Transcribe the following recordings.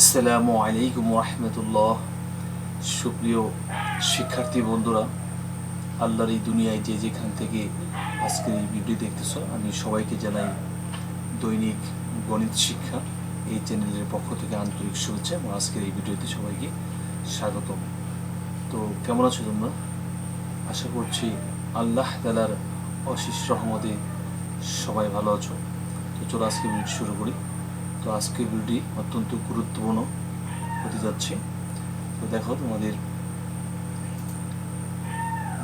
আসসালামু আলাইকুম রহমতুল্লাহ সুপ্রিয় শিক্ষার্থী বন্ধুরা, আল্লাহর এই দুনিয়ায় যে যেখান থেকে আজকের এই ভিডিও দেখতেছো, আমি সবাইকে জানাই দৈনিক গণিত শিক্ষা এই চ্যানেলের পক্ষ থেকে আন্তরিক শুভেচ্ছা এবং আজকের এই ভিডিওতে সবাইকে স্বাগতম। তো কেমন আছো তোমরা? আশা করছি আল্লাহ তালার অশিস রহমতে সবাই ভালো আছো। তো চলো আজকে ভিডিও শুরু করি। তো আজকের ভিডিওটি অত্যন্ত গুরুত্বপূর্ণ হতে যাচ্ছে। তো দেখো তোমাদের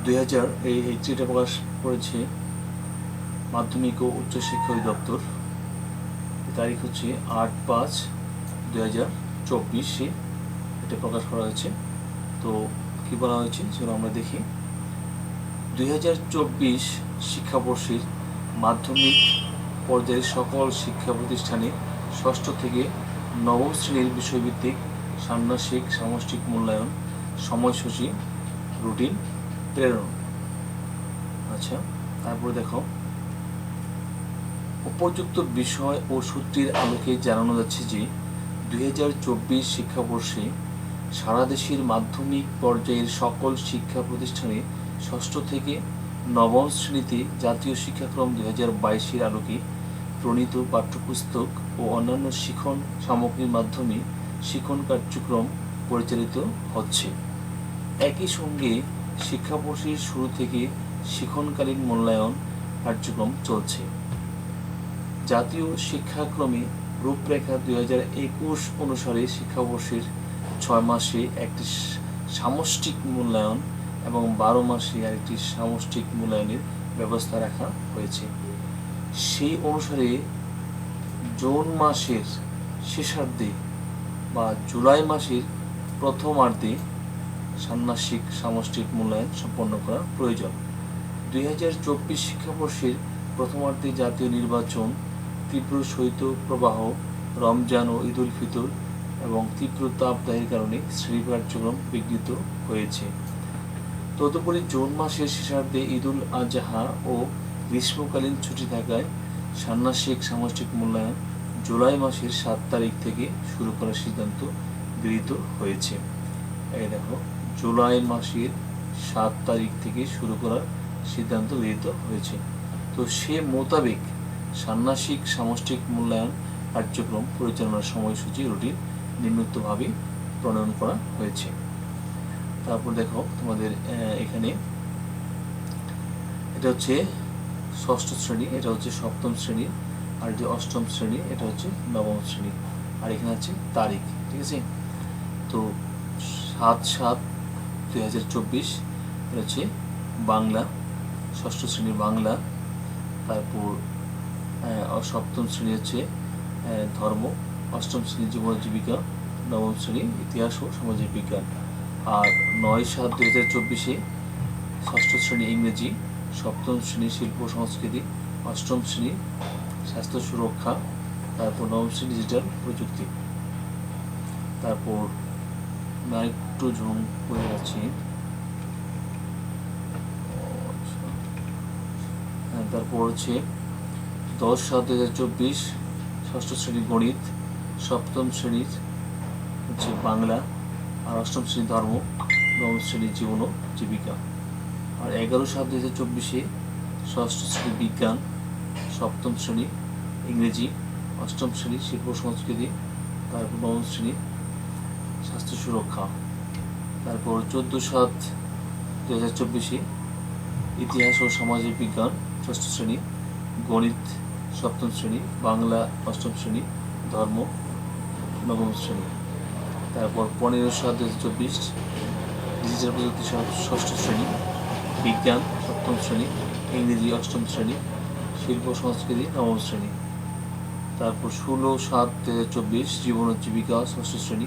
দুই হাজার এই চিঠিটা প্রকাশ করেছে মাধ্যমিক ও উচ্চশিক্ষা অধিদপ্তর। তারিখ হচ্ছে আট পাঁচ দুই হাজার চব্বিশে এটা প্রকাশ করা হয়েছে। তো কী বলা হয়েছে সেগুলো আমরা দেখি। দুই হাজার চব্বিশ শিক্ষাবর্ষের মাধ্যমিক পর্যায়ের সকল শিক্ষা প্রতিষ্ঠানে ষষ্ঠ থেকে নবম শ্রেণির বিষয়ভিত্তিক ষান্মাসিক সামষ্টিক মূল্যায়ন, সময়সূচি, রুটিন, প্রেরণ। আচ্ছা তারপরে দেখো। উপযুক্ত বিষয় ও সূত্রের আলোকে জানানো যাচ্ছে যে, দুই হাজার চব্বিশ শিক্ষাবর্ষে সারা দেশের মাধ্যমিক পর্যায়ের সকল শিক্ষা প্রতিষ্ঠানে ষষ্ঠ থেকে নবম শ্রেণীতে জাতীয় শিক্ষাক্রম দুই হাজার বাইশের আলোকে প্রণীত পাঠ্যপুস্তক ও অন্যান্য শিখন সামগ্রীর মাধ্যমে শিখন কার্যক্রম পরিচালিত হচ্ছে। একই সঙ্গে শিক্ষাবর্ষের শুরু থেকে শিখনকালীন মূল্যায়ন কার্যক্রম চলছে। জাতীয় শিক্ষাক্রমে রূপরেখা দুই হাজার একুশ অনুসারে শিক্ষাবর্ষের ছয় মাসে একটি সামষ্টিক মূল্যায়ন এবং বারো মাসে আরেকটি সামষ্টিক মূল্যায়নের ব্যবস্থা রাখা হয়েছে। সেই অনুসারে জুন মাসের শেষার্ধে বা জুলাই মাসের প্রথমার্ধে ষান্মাসিক সামষ্টিক মূল্যায়ন সম্পন্ন করা প্রয়োজন। দুই হাজার চব্বিশ শিক্ষাবর্ষের প্রথমার্ধে জাতীয় নির্বাচন, তীব্র শৈত্য প্রবাহ, রমজান ও ঈদ উল ফিতর এবং তীব্র তাপদাহের কারণে শ্রেণি কার্যক্রম বিঘ্নিত হয়েছে। তদুপরি জুন মাসের শেষার্ধে ঈদুল আজহা ও গ্রীষ্মকালীন ছুটি থাকায় ষান্মাসিক সামষ্টিক মূল্যায়ন জুলাই মাসের সাত তারিখ থেকে শুরু করার সিদ্ধান্ত গৃহীত হয়েছে। এই দেখো, জুলাই মাসের সাত তারিখ থেকে শুরু করার সিদ্ধান্ত গৃহীত হয়েছে। তো সে মোতাবেক ষান্মাসিক সামষ্টিক মূল্যায়ন কার্যক্রম পরিচালনার সময়সূচি রুটিন নিম্নোক্তভাবে প্রণয়ন করা হয়েছে। তারপর দেখো তোমাদের এখানে এটা হচ্ছে ষষ্ঠ শ্রেণি, এটা হচ্ছে সপ্তম শ্রেণি, আর এটি অষ্টম শ্রেণি, এটা হচ্ছে নবম শ্রেণি, আর এখানে আছে তারিখ, ঠিক আছে? তো সাত সাত দুই হাজার চব্বিশ, এটা হচ্ছে বাংলা, ষষ্ঠ শ্রেণির বাংলা, তারপর সপ্তম শ্রেণি হচ্ছে ধর্ম, অষ্টম শ্রেণি জীবন জীবিকা নবম শ্রেণি ইতিহাস ও সামাজিক বিজ্ঞান, আর নয় সাত দুই হাজার চব্বিশে ষষ্ঠ শ্রেণি ইংরেজি সপ্তম শ্রেণি শিল্প সংস্কৃতি অষ্টম শ্রেণি স্বাস্থ্য সুরক্ষা তারপর নবম শ্রেণি ডিজিটাল প্রযুক্তি। তারপর আরেকটু ঝুম করে যাচ্ছি। হ্যাঁ, তারপর হচ্ছে দশ সাত দু হাজার চব্বিশ ষষ্ঠ শ্রেণি গণিত সপ্তম শ্রেণির হচ্ছে বাংলা আর অষ্টম শ্রেণি ধর্ম নবম শ্রেণি জীবন ও জীবিকা। আর এগারো সাত দু হাজার চব্বিশে ষষ্ঠ শ্রেণি বিজ্ঞান, সপ্তম শ্রেণি ইংরেজি, অষ্টম শ্রেণি শিল্প সংস্কৃতি, তারপর নবম শ্রেণি স্বাস্থ্য সুরক্ষা, তারপর চোদ্দ সাত দু হাজার চব্বিশে ইতিহাস ও সামাজিক বিজ্ঞান, ষষ্ঠ শ্রেণি গণিত, সপ্তম শ্রেণি বাংলা, অষ্টম শ্রেণি ধর্ম, নবম শ্রেণি, তারপর পনেরো সাত দু হাজার চব্বিশ ডিজিটাল প্রযুক্তি ষষ্ঠ শ্রেণি বিজ্ঞান, সপ্তম শ্রেণি, ইংরেজি অষ্টম শ্রেণি, শিল্প, সংস্কৃতি, নবম শ্রেণি। তারপর ষোলো, সাত দু হাজার চব্বিশ, জীবন জীবিকা, ষষ্ঠ শ্রেণি,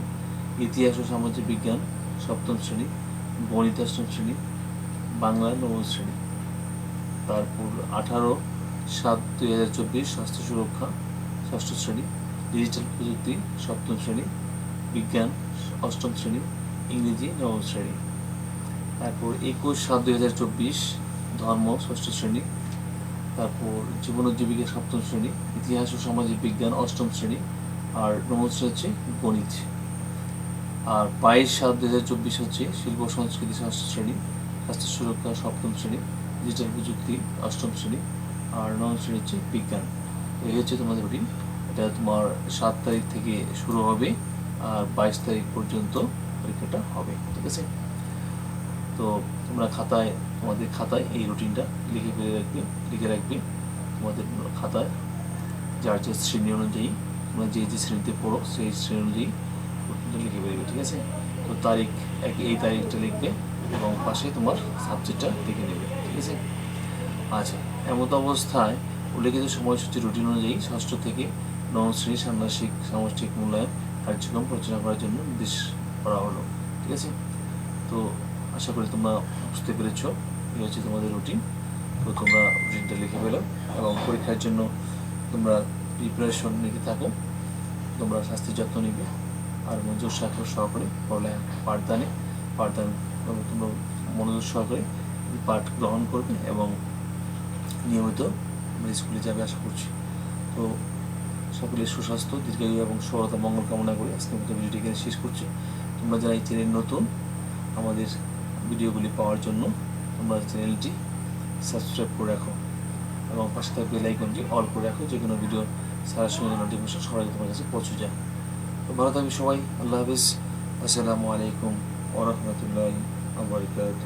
ইতিহাস ও সামাজিক বিজ্ঞান, সপ্তম শ্রেণি, গণিত অষ্টম শ্রেণি, বাংলা নবম শ্রেণি। তারপর আঠারো, সাত দুই হাজার চব্বিশ, স্বাস্থ্য সুরক্ষা, ষষ্ঠ শ্রেণি, ডিজিটাল প্রযুক্তি, সপ্তম শ্রেণি, বিজ্ঞান, অষ্টম শ্রেণি, ইংরেজি নবম শ্রেণি। তারপর একুশ সাত দুই হাজার চব্বিশ, ধর্ম, ষষ্ঠ শ্রেণি। তারপর জীবন জীবিকা সপ্তম শ্রেণি, ইতিহাস ও সামাজিক বিজ্ঞান অষ্টম শ্রেণি, আর নবম হচ্ছে গণিত। আর বাইশ সাত দু হাজার চব্বিশ হচ্ছে শিল্প, সংস্কৃতি ষষ্ঠ শ্রেণি, স্বাস্থ্য সুরক্ষা সপ্তম শ্রেণি ডিজিটাল প্রযুক্তি অষ্টম শ্রেণি, আর নবম শ্রেণি হচ্ছে বিজ্ঞান। এই হচ্ছে তোমাদের রুটিন এটা তোমার সাত তারিখ থেকে শুরু হবে, আর বাইশ তারিখ পর্যন্ত পরীক্ষাটা হবে, ঠিক আছে? তো তোমরা খাতায়, তোমাদের খাতায় এই রুটিনটা লিখে ফেলে রাখবে, লিখে রাখবে তোমাদের খাতায়। যার যে শ্রেণি অনুযায়ী, তোমরা যে যে শ্রেণীতে পড়ো, সেই শ্রেণি অনুযায়ী রুটিনটা লিখে ফেলবে ঠিক আছে? তো তারিখ এক, এই তারিখটা লিখবে এবং পাশে তোমার সাবজেক্টটা লিখে নেবে, ঠিক আছে? আচ্ছা এমত অবস্থায় উল্লেখিত সময়সূচি রুটিন অনুযায়ী ষষ্ঠ থেকে নবম শ্রেণি ষান্মাসিক সামষ্টিক মূল্যায়ন কার্যক্রম পরিচালনা করার জন্য নির্দেশ করা হলো, ঠিক আছে? তো আশা করি তোমরা বুঝতে পেরেছ। এই হচ্ছে তোমাদের রুটিন তো তোমরা রুটিনটা লিখে ফেলো এবং পরীক্ষার জন্য তোমরা প্রিপারেশন নিতে থাকো। তোমরা স্বাস্থ্যের যত্ন নিবে। আর মনোযোগ সহকারে সহকারে পড়ালেখা, পাঠদানে, পাঠদান তোমরা মনোযোগ সহকারে পাঠ গ্রহণ করবে এবং নিয়মিত স্কুলে যাবে আশা করছি। তো সকলের সুস্বাস্থ্য, দীর্ঘায়ু এবং সফলতা, মঙ্গল কামনা করে আজকের মতো ভিডিওটি এখানে শেষ করছি। তোমরা যারা এই চ্যানেল নতুন, আমাদের ভিডিওগুলি পাওয়ার জন্য তোমরা চ্যানেলটি সাবস্ক্রাইব করে রাখো এবং পাশে থাকা বেল আইকনটি অল করে রাখো, যে কোনো ভিডিও সারা সময় নোটিফিকেশন সবাই তোমার কাছে পৌঁছে যায়। তো ভালো থাকবে সবাই, আল্লাহ হাফিজ। আসসালামু আলাইকুম ওরহমতুল্লাহ আবরকাত